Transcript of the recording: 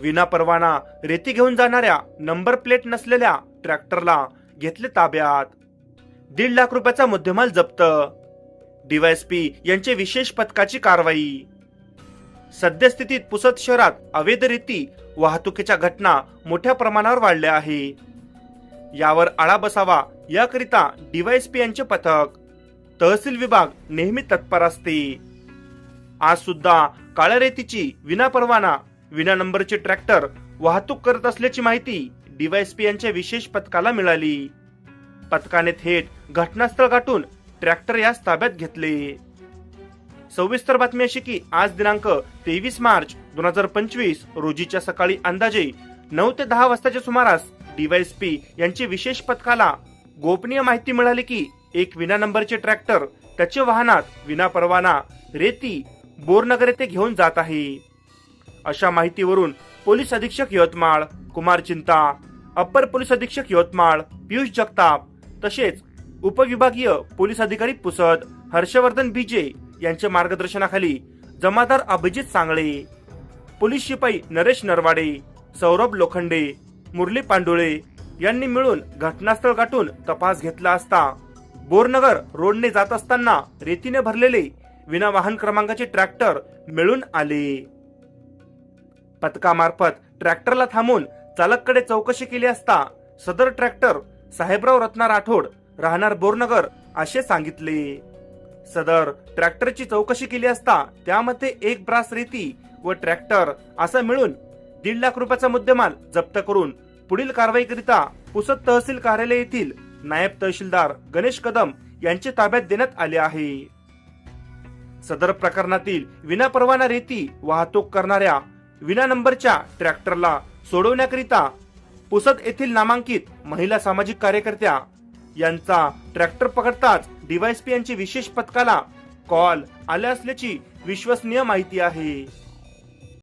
विना परवाना रेती घेऊन जाणाऱ्या नंबर प्लेट नसलेल्या ट्रॅक्टरला घेतले ताब्यात. दीड लाख रुपयाचा मुद्देमाल जप्त. डीवायएसपी यांचे विशेष पथकाची कारवाई. सद्यस्थितीत पुसद शहरात अवैधरीती वाहतुकीच्या घटना मोठ्या प्रमाणावर वाढल्या आहे. यावर आळा बसावा याकरिता डीवायएसपी यांचे पथक तहसील विभाग नेहमी तत्पर असते. आज सुद्धा काळ्या रेतीची विना परवाना विना नंबरचे ट्रॅक्टर वाहतूक करत असल्याची माहिती डीवायएसपी यांच्या विशेष पथकाला मिळाली. पथकाने थेट घटनास्थळ गाठून ट्रॅक्टर यास ताब्यात घेतले. सविस्तर बातमी अशी की आज दिनांक तेवीस मार्च दोन हजार पंचवीस रोजीच्या सकाळी अंदाजे नऊ ते दहा वाजताच्या सुमारास डीवायएसपी यांची विशेष पथकाला गोपनीय माहिती मिळाली की एक विना नंबरचे ट्रॅक्टर त्याचे वाहनात विना परवाना रेती बोरनगर येथे घेऊन जात आहे. अशा माहितीवरून पोलीस अधीक्षक यवतमाळ कुमार चिंता अप्पर पोलीस अधीक्षक यवतमाळ पियुष जगताप तसेच उपविभागीय पोलीस अधिकारी पुसद हर्षवर्धन बीजे यांच्या मार्गदर्शनाखाली जमादार अभिजित सांगळे पोलीस शिपाई नरेश नरवाडे सौरभ लोखंडे मुरली पांडुळे यांनी मिळून घटनास्थळ गाठून तपास घेतला असता बोरनगर रोडने जात असताना रेतीने भरलेले विना वाहन क्रमांकाचे ट्रॅक्टर मिळून आले. पथकामार्फत ट्रॅक्टरला थांबून चालककडे चौकशी केली असता सदर ट्रॅक्टर साहेबराव रत्ना राठोड राहणार बोरनगर असे सांगितले. सदर ट्रॅक्टरची चौकशी केली असता त्यामध्ये एक ब्रास रेती व ट्रॅक्टर असं मिळून दीड लाख रुपयाचा मुद्देमाल जप्त करून पुढील कारवाईकरिता पुसद तहसील कार्यालय येथील नायब तहसीलदार गणेश कदम यांचे ताब्यात देण्यात आले आहे. सदर प्रकरणातील विनापरवाना रेती वाहतूक करणाऱ्या विना नंबरच्या ट्रॅक्टरला सोडवण्याकरिता पुसद येथील नामांकित महिला सामाजिक कार्यकर्त्या यांचा ट्रॅक्टर पकडताच डीवायसपी यांची विशेष पथकाला कॉल आल्या असल्याची विश्वसनीय माहिती आहे.